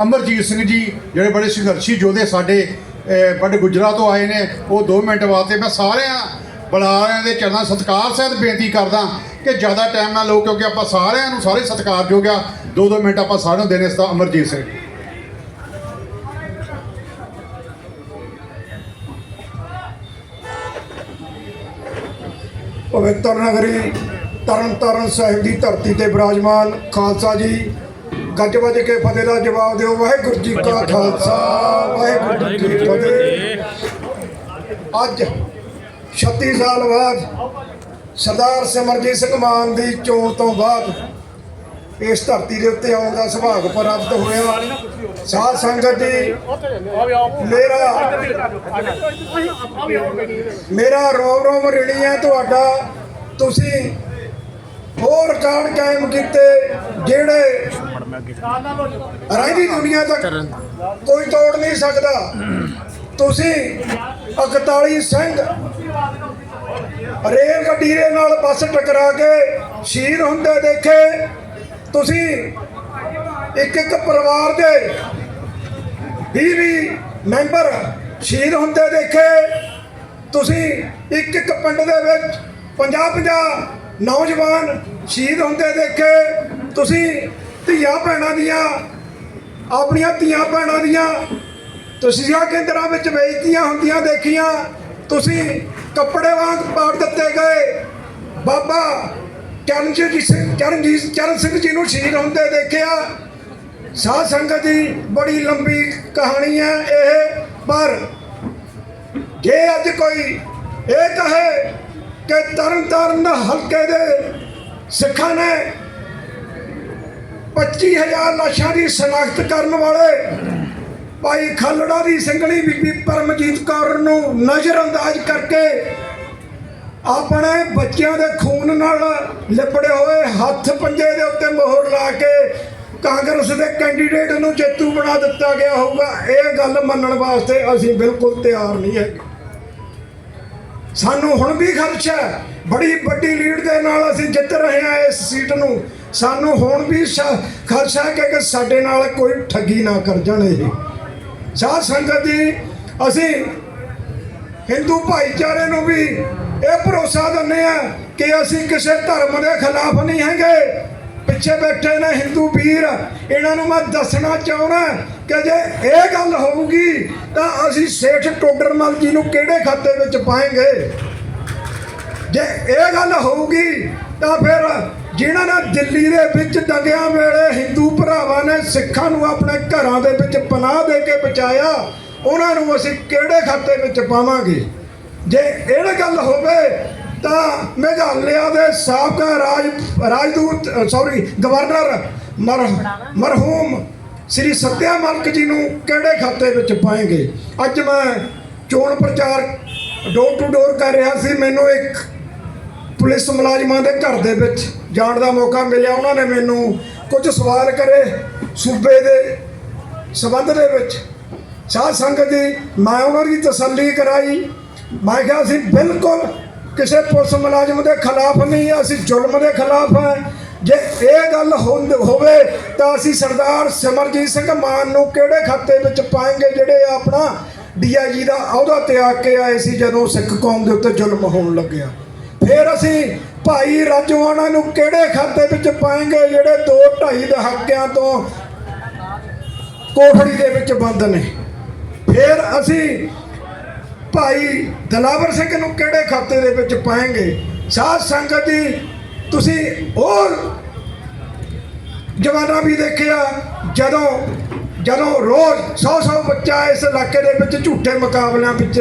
ਅਮਰਜੀਤ ਸਿੰਘ ਜੀ ਜਿਹੜੇ ਬੜੇ ਸੰਘਰਸ਼ੀ ਯੋਧੇ ਸਾਡੇ ਵੱਡੇ ਗੁਜਰਾਤ ਤੋਂ ਆਏ ਨੇ, ਉਹ 2 ਮਿੰਟ ਵਾਸਤੇ ਮੈਂ ਸਾਰਿਆਂ, ਬੁਲਾਰਿਆਂ ਦੇ ਚਰਨਾਂ ਸਤਿਕਾਰ ਸਹਿਤ ਬੇਨਤੀ ਕਰਦਾ ਕਿ ਜ਼ਿਆਦਾ ਟਾਈਮ ਨਾ ਲਓ, ਕਿਉਂਕਿ ਆਪਾਂ ਸਾਰਿਆਂ ਨੂੰ ਸਾਰੇ ਸਤਿਕਾਰਯੋਗ ਆ। 2-2 ਮਿੰਟ ਆਪਾਂ ਸਾਰਿਆਂ ਨੂੰ ਦੇਣੇ ਇਸ ਅਮਰਜੀਤ ਸਿੰਘ। ਪਵਿੱਤਰ ਨਗਰੀ ਤਰਨ ਤਾਰਨ ਸਾਹਿਬ ਦੀ ਧਰਤੀ ਤੇ ਬਿਰਾਜਮਾਨ ਖਾਲਸਾ ਜੀ ਗੱਜ ਵੱਜ ਕੇ ਫਤਿਹ ਦਾ ਜਵਾਬ ਦਿਓ ਵਾਹਿਗੁਰੂ ਜੀ ਕਾ ਖਾਲਸਾ ਵਾਹਿਗੁਰੂ ਜੀ ਕੀ ਫਤਿਹ। ਅੱਜ 36 ਸਾਲ ਬਾਅਦ ਸਰਦਾਰ ਸਿਮਰਜੀਤ ਸਿੰਘ ਮਾਨ ਦੀ ਚੋਣ ਤੋਂ ਬਾਅਦ ਇਸ ਧਰਤੀ ਦੇ ਉੱਤੇ ਆਉਣ ਦਾ ਸੁਭਾਗ ਪ੍ਰਾਪਤ ਹੋਇਆ। ਸਾਧ ਸੰਗਤ ਜੀ ਮੇਰਾ ਮੇਰਾ ਰੋਮ ਰੋਮ ਰਿਣੀ ਹੈ ਤੁਹਾਡਾ ਤੁਸੀਂ ਹੋਰ ਰਿਕਾਰਡ ਕਾਇਮ ਕੀਤੇ ਜਿਹੜੇ ਰਾਜੀ ਦੁਨੀਆ ਤੱਕ ਕੋਈ ਤੋੜ ਨਹੀਂ ਸਕਦਾ। ਤੁਸੀਂ 41 ਸਿੰਘ ਰੇਲ ਗੱਡੀ ਦੇ ਨਾਲ ਬੱਸ ਟਕਰਾ ਕੇ ਸ਼ਹੀਦ ਹੁੰਦੇ ਦੇਖੇ। ਤੁਸੀਂ ਇੱਕ ਇੱਕ ਪਰਿਵਾਰ ਦੇ 20 ਮੈਂਬਰ ਸ਼ਹੀਦ ਹੁੰਦੇ ਦੇਖੇ। ਤੁਸੀਂ ਇੱਕ ਇੱਕ ਪਿੰਡ ਦੇ ਵਿੱਚ 50 50 ਨੌਜਵਾਨ ਸ਼ਹੀਦ ਹੁੰਦੇ ਦੇਖੇ, ਤੁਸੀਂ ਧੀਆਂ ਭੈਣਾਂ ਦੀਆਂ, ਆਪਣੀਆਂ ਧੀਆਂ ਭੈਣਾਂ ਦੀਆਂ, ਤੁਸੀਂ ਕੇਂਦਰਾਂ ਵਿੱਚ ਬੇਇੱਜ਼ਤੀਆਂ ਹੁੰਦੀਆਂ ਦੇਖੀਆਂ, ਤੁਸੀਂ ਕੱਪੜੇ ਵਾਂਗ ਪਾੜ ਦਿੱਤੇ ਗਏ। ਬਾਬਾ ਚਰਨਜੀਤ ਸਿੰਘ, ਚਰਨਜੀਤ, ਚਰਨ ਸਿੰਘ ਜੀ ਨੂੰ ਸ਼ਹੀਦ ਹੁੰਦੇ ਦੇਖਿਆ। ਸਾਧ ਸੰਗਤ ਦੀ ਬੜੀ ਲੰਬੀ ਕਹਾਣੀ ਹੈ ਇਹ, ਪਰ ਜੇ ਅੱਜ ਕੋਈ ਇਹ ਕਹੇ ਕਿ ਤਰਨ ਤਾਰਨ ਹਲਕੇ ਦੇ ਸਿੱਖਾਂ ਨੇ 25000 ਲਾਸ਼ਾਂ ਦੀ ਸ਼ਨਾਖਤ ਕਰਨ ਵਾਲੇ ਭਾਈ ਖਾਲੜਾ ਦੀ ਸਿੰਘਣੀ ਬੀਬੀ ਪਰਮਜੀਤ ਕੌਰ ਨੂੰ ਨਜ਼ਰਅੰਦਾਜ਼ ਕਰਕੇ ਆਪਣੇ ਬੱਚਿਆਂ ਦੇ ਖੂਨ ਨਾਲ ਲਿਪੜੇ ਹੋਏ ਹੱਥ ਪੰਜੇ ਦੇ ਉੱਤੇ ਮੋਹਰ ਲਾ ਕੇ ਕਾਂਗਰਸ ਦੇ ਕੈਂਡੀਡੇਟ ਨੂੰ ਜੇਤੂ ਬਣਾ ਦਿੱਤਾ ਗਿਆ ਹੋਊਗਾ। ਇਹ ਗੱਲ ਮੰਨਣ ਵਾਸਤੇ ਅਸੀਂ ਬਿਲਕੁਲ ਤਿਆਰ ਨਹੀਂ ਹੈਗੇ। ਸਾਨੂੰ ਹੁਣ ਵੀ ਖਰਚਾ ਹੈ। ਬੜੀ ਵੱਡੀ ਲੀਡ ਦੇ ਨਾਲ ਅਸੀਂ ਜਿੱਤ ਰਹੇ ਹਾਂ ਇਸ ਸੀਟ ਨੂੰ। ਸਾਨੂੰ ਹੁਣ ਵੀ ਸ਼- ਖਰਚਾ ਹੈ ਕਿ ਸਾਡੇ ਨਾਲ ਕੋਈ ਠੱਗੀ ਨਾ ਕਰ ਜਾਣ ਇਹ। ਸਾਧ ਸੰਗਤ ਜੀ, ਅਸੀਂ ਹਿੰਦੂ ਭਾਈਚਾਰੇ ਨੂੰ ਵੀ ਇਹ ਭਰੋਸਾ ਦਿੰਦੇ ਆ ਕਿ ਅਸੀਂ ਕਿਸੇ ਧਰਮ ਦੇ ਖਿਲਾਫ ਨਹੀਂ ਹੈਗੇ। ਪਿੱਛੇ ਬੈਠੇ ਨੇ ਹਿੰਦੂ ਵੀਰ। ਇਹਨਾਂ ਨੂੰ ਮੈਂ ਦੱਸਣਾ ਚਾਹੁੰਦਾ ਕਿ ਜੇ ਇਹ ਗੱਲ ਹੋਊਗੀ ਤਾਂ ਅਸੀਂ ਸੇਠ ਟੋਡਰਮਲ ਜੀ ਨੂੰ ਕਿਹੜੇ ਖਾਤੇ ਵਿੱਚ ਪਾਏਂਗੇ? ਜੇ ਇਹ ਗੱਲ ਹੋਊਗੀ ਤਾਂ ਫਿਰ ਜਿਨ੍ਹਾਂ ਨੇ ਦਿੱਲੀ ਦੇ ਵਿੱਚ ਦੰਗਿਆਂ ਵੇਲੇ ਹਿੰਦੂ ਭਰਾਵਾਂ ਨੇ ਸਿੱਖਾਂ ਨੂੰ ਆਪਣੇ ਘਰਾਂ ਦੇ ਵਿੱਚ ਪਨਾਹ ਦੇ ਕੇ ਬਚਾਇਆ ਉਹਨਾਂ ਨੂੰ ਅਸੀਂ ਕਿਹੜੇ ਖਾਤੇ ਵਿੱਚ ਪਾਵਾਂਗੇ? ਜੇ ਇਹ ਗੱਲ ਹੋਵੇ ਤਾਂ ਮੇਘਾਲਿਆ ਦੇ ਸਾਬਕਾ ਰਾਜ ਰਾਜਦੂਤ ਸੌਰੀ ਗਵਰਨਰ ਮਰ ਮਰਹੂਮ ਸ੍ਰੀ ਸਤਿਆ ਮਲਕ ਜੀ ਨੂੰ ਕਿਹੜੇ ਖਾਤੇ ਵਿੱਚ ਪਾਏਂਗੇ? ਅੱਜ ਮੈਂ ਚੋਣ ਪ੍ਰਚਾਰ ਡੋਰ ਟੂ ਡੋਰ ਕਰ ਰਿਹਾ ਸੀ, ਮੈਨੂੰ ਇੱਕ ਪੁਲਿਸ ਮੁਲਾਜ਼ਮਾਂ ਦੇ ਘਰ ਦੇ ਵਿੱਚ ਜਾਣ ਦਾ ਮੌਕਾ ਮਿਲਿਆ। ਉਹਨਾਂ ਨੇ ਮੈਨੂੰ ਕੁਝ ਸਵਾਲ ਕਰੇ ਸੂਬੇ ਦੇ ਸਬੰਧ ਦੇ ਵਿੱਚ। ਸਾਧ ਸੰਗਤ ਦੀ ਮੈਂ ਉਹਨਾਂ ਦੀ ਤਸੱਲੀ ਕਰਾਈ। ਮੈਂ ਕਿਹਾ, ਅਸੀਂ ਬਿਲਕੁਲ ਕਿਸੇ ਪੁਲਿਸ ਮੁਲਾਜ਼ਮ ਦੇ ਖਿਲਾਫ ਨਹੀਂ ਅਸੀਂ ਜ਼ੁਲਮ ਦੇ ਖਿਲਾਫ ਹੈ। ਜੇ ਇਹ ਗੱਲ ਹੋਵੇ ਤਾਂ ਅਸੀਂ ਸਰਦਾਰ ਸਿਮਰਜੀਤ ਸਿੰਘ ਮਾਨ ਨੂੰ ਕਿਹੜੇ ਖਾਤੇ ਵਿੱਚ ਪਾਏਗੇ ਜਿਹੜੇ ਆਪਣਾ ਡੀਆਈਜੀ ਦਾ ਅਹੁਦਾ ਤਿਆਗ ਕੇ ਆਏ ਸੀ ਜਦੋਂ ਸਿੱਖ ਕੌਮ ਦੇ ਉੱਤੇ ਜ਼ੁਲਮ ਹੋਣ ਲੱਗਿਆ? ਫਿਰ ਅਸੀਂ ਭਾਈ ਰਾਜਵਾਨਾ ਨੂੰ ਕਿਹੜੇ ਖਾਤੇ ਵਿੱਚ ਪਾਏਗੇ ਜਿਹੜੇ 2 2.5 ਦਹਾਕਿਆਂ ਤੋਂ ਕੋਠੜੀ ਦੇ ਵਿੱਚ ਬੰਦ ਨੇ? ਫਿਰ ਅਸੀਂ ਭਾਈ ਦਲਾਵਰ ਸਿੰਘ ਨੂੰ ਕਿਹੜੇ ਖਾਤੇ ਦੇ ਵਿੱਚ ਪਾਏਗੇ? ਸਾਧ ਸੰਗਤ ਦੀ ਤੁਸੀਂ ਹੋਰ ਜਵਾਨਾ ਵੀ ਦੇਖਿਆ, ਜਦੋਂ ਜਦੋਂ ਰੋਜ਼ 100-100 ਬੱਚਾ ਇਸ ਇਲਾਕੇ ਦੇ ਵਿੱਚ ਝੂਠੇ ਮੁਕਾਬਲਿਆਂ ਵਿੱਚ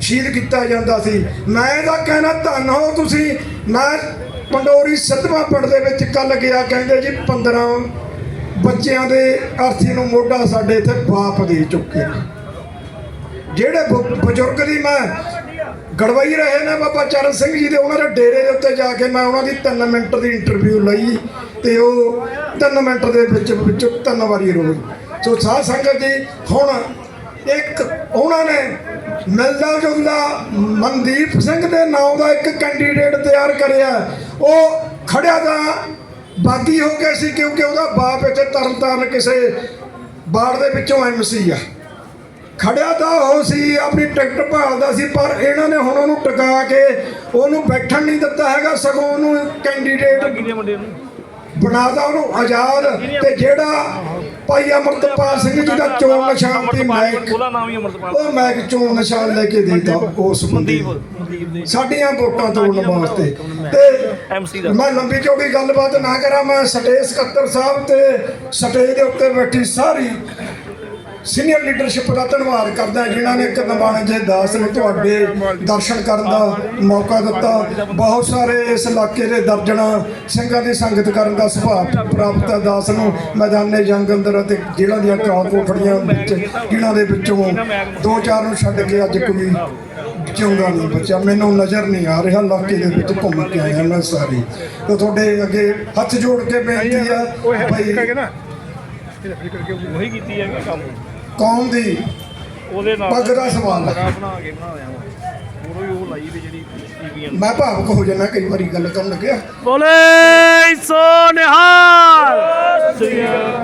ਸ਼ਹੀਦ ਕੀਤਾ ਜਾਂਦਾ ਸੀ। ਮੈਂ ਇਹਦਾ ਕਹਿਣਾ ਧੰਨ ਹੋ ਤੁਸੀਂ। ਮੈਂ ਪੰਡੋਰੀ ਸਤਵਾਂ ਪਿੰਡ ਦੇ ਵਿੱਚ ਕੱਲ ਗਿਆ, ਕਹਿੰਦੇ ਜੀ 15 ਬੱਚਿਆਂ ਦੇ ਅਰਥੀ ਨੂੰ ਮੋਢਾ ਸਾਡੇ ਇੱਥੇ ਬਾਪ ਦੇ ਚੁੱਕੇ ਜਿਹੜੇ ਬ- ਬਜ਼ੁਰਗ ਦੀ ਮੈਂ ਗੜਵਾਈ ਰਹੇ ਨੇ ਬਾਬਾ ਚਰਨ ਸਿੰਘ ਜੀ ਦੇ। ਉਹਨਾਂ ਦੇ ਡੇਰੇ ਦੇ ਉੱਤੇ ਜਾ ਕੇ ਮੈਂ ਉਹਨਾਂ ਦੀ 3 ਮਿੰਟ ਦੀ ਇੰਟਰਵਿਊ ਲਈ ਤੇ ਉਹ 3 ਮਿੰਟ ਦੇ ਵਿੱਚ ਵਿੱਚ ਤਿੰਨ ਵਾਰੀ ਰੋਈ। ਸੋ ਸਾਧ ਸੰਗਤ ਜੀ, ਹੁਣ ਇੱਕ ਉਹਨਾਂ ਨੇ ਮਿਲਦਾ ਜੁਲਦਾ ਮਨਦੀਪ ਸਿੰਘ ਦੇ ਨਾਮ ਦਾ ਇੱਕ ਕੈਂਡੀਡੇਟ ਤਿਆਰ ਕਰਿਆ। ਉਹ ਖੜਿਆ ਦਾ ਬਾਗੀ ਹੋ ਗਿਆ ਸੀ ਕਿਉਂਕਿ ਉਹਦਾ ਬਾਪ ਇੱਥੇ ਤਰਨਤਾਰਨ ਕਿਸੇ ਬਾੜ ਦੇ ਵਿੱਚੋਂ ਐਮਸੀ ਆ। ਖੜਿਆ ਤਾਂ ਉਹ ਸੀ ਆਪਣੀ ਟਿਕਟ ਭਾਲਦਾ ਸੀ ਪਰ ਇਹਨਾਂ ਨੇ ਹੁਣ ਉਹਨੂੰ ਟਿਕਾ ਕੇ ਉਹਨੂੰ ਬੈਠਣ ਨਹੀਂ ਦਿੱਤਾ ਹੈਗਾ ਸਗੋਂ ਉਹਨੂੰ ਕੈਂਡੀਡੇਟ ਬਣਾਦਾ ਉਹਨੂੰ ਆਜ਼ਾਦ ਤੇ ਜਿਹੜਾ ਭਾਈ ਅਮਰਤਪਾਲ ਸਿੰਘ ਜੀ ਦਾ ਚੋਣ ਨਿਸ਼ਾਨ ਤੇ ਮੈਕ ਉਹ ਮੈਕ ਚੋਣ ਨਿਸ਼ਾਨ ਲੈ ਕੇ ਦੇਤਾ ਉਸ ਦੇ। ਸਾਡੀਆਂ ਵੋਟਾਂ ਤੋੜਨ ਵਾਸਤੇ। ਤੇ ਮੈਂ ਲੰਬੀ ਚੌੜੀ ਗੱਲਬਾਤ ਨਾ ਕਰਾਂ ਮੈਂ ਸਟੇਜ ਸਕੱਤਰ ਸਾਹਿਬ ਤੇ ਸਟੇਜ ਦੇ ਉੱਤੇ ਬੈਠੀ ਸਾਰੀ ਸੀਨੀਅਰ ਲੀਡਰਸ਼ਿਪ ਦਾ ਧੰਨਵਾਦ ਕਰਦਾ ਜਿਨ੍ਹਾਂ ਨੇ ਕਦਮਾਨ ਜੇ ਦਾਸ ਨੂੰ ਤੁਹਾਡੇ ਦਰਸ਼ਨ ਕਰਨ ਦਾ ਮੌਕਾ ਦਿੱਤਾ। ਬਹੁਤ ਸਾਰੇ ਇਸ ਇਲਾਕੇ ਦੇ ਦਰਜਣਾ ਸਿੰਘਾਂ ਦੀ ਸੰਗਤ ਕਰਨ ਦਾ ਸੁਭਾਅ ਪ੍ਰਾਪਤ ਹੈ। ਦਾਸ ਨੂੰ ਮੈਦਾਨੇ ਜੰਗ ਅੰਦਰ ਅਤੇ ਜ਼ਿਲ੍ਹਾ ਦੀਆਂ ਕਾਲ ਕੋਠੜੀਆਂ ਵਿੱਚ ਜਿਨ੍ਹਾਂ ਦੇ ਵਿੱਚੋਂ ਦੋ ਚਾਰ ਨੂੰ ਛੱਡ ਕੇ ਅੱਜ ਕੋਈ ਚੰਗਾ ਨਹੀਂ ਬੱਚਾ ਮੈਨੂੰ ਨਜ਼ਰ ਨਹੀਂ ਆ ਰਿਹਾ ਇਲਾਕੇ ਦੇ ਵਿੱਚ ਘੁੰਮ ਕੇ ਆਇਆ ਮੈਂ ਸਾਰੀ। ਤੇ ਤੁਹਾਡੇ ਅੱਗੇ ਹੱਥ ਜੋੜ ਕੇ ਬੇਨਤੀ ਆ ਭਾਈ ਉਹੀ ਕੀਤੀ ਹੈ ਕੰਮ। ਕੌਮ ਦੀ ਉਹਦੇ ਨਾਲ ਪੱਗ ਦਾ ਸਵਾਲ ਹੈ। ਬਣਾ ਕੇ ਬਣਾਇਆ ਵਾ। ਉਹ ਹੀ ਉਹ ਲਾਈ ਵੀ ਜਿਹੜੀ ਟੀਵੀਆਂ ਮੈਂ ਭਾਵਕ ਹੋ ਜਾਣਾ ਕਈ ਵਾਰੀ ਗੱਲ ਕਰਨ ਲੱਗਿਆ। ਬੋਲੇ ਸੋ ਨਿਹਾਲ।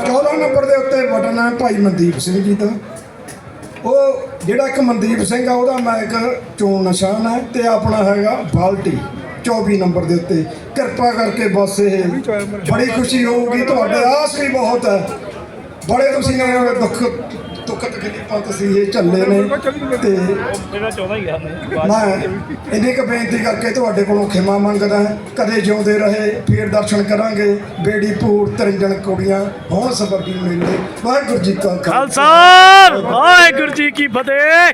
14 ਨੰਬਰ ਦੇ ਉੱਤੇ ਬਟਨ ਹੈ ਭਾਈ ਮਨਦੀਪ ਸਿੰਘ ਜੀ ਦਾ। ਉਹ ਜਿਹੜਾ ਇੱਕ ਮਨਦੀਪ ਸਿੰਘ ਆ ਉਹਦਾ ਮੈਂ ਇੱਕ ਚੋਣ ਨਿਸ਼ਾਨ ਹੈ ਤੇ ਆਪਣਾ ਹੈਗਾ ਬਾਲਟੀ। 24 ਨੰਬਰ ਦੇ ਉੱਤੇ। ਕਿਰਪਾ ਕਰਕੇ ਬਸ ਇਹ ਬੜੀ ਖੁਸ਼ੀ ਹੋਊਗੀ। ਤੁਹਾਡੇ ਆਸ ਵੀ ਬਹੁਤ ਹੈ। ਬੜੇ ਤੁਸੀਂ ਨੇ ਦੁੱਖ ਦੁੱਖ ਤਕਲੀਫਾਂ ਤੁਸੀਂ ਇਹ ਝੱਲੇ ਨੇ ਤੇ ਜਿਹੜਾ 14 ਹੀ ਆ ਨੇ ਮੈਂ ਇੰਨੀ ਕੁ ਬੇਨਤੀ ਕਰਕੇ ਤੁਹਾਡੇ ਕੋਲੋਂ ਖਿਮਾ ਮੰਗਦਾ। ਕਦੇ ਜਿਉਂਦੇ ਰਹੇ ਫੇਰ ਦਰਸ਼ਨ ਕਰਾਂਗੇ ਬੇੜੀ ਪੂਰ ਤਰੰਜਣ ਕੁੜੀਆਂ ਹੋਂ ਸਬਰ ਦੀ ਮੇਲੇ। ਵਾਹਿਗੁਰੂ ਜੀ ਕਾ ਖਾਲਸਾ ਵਾਹਿਗੁਰੂ ਜੀ ਕੀ ਫਤਿਹ।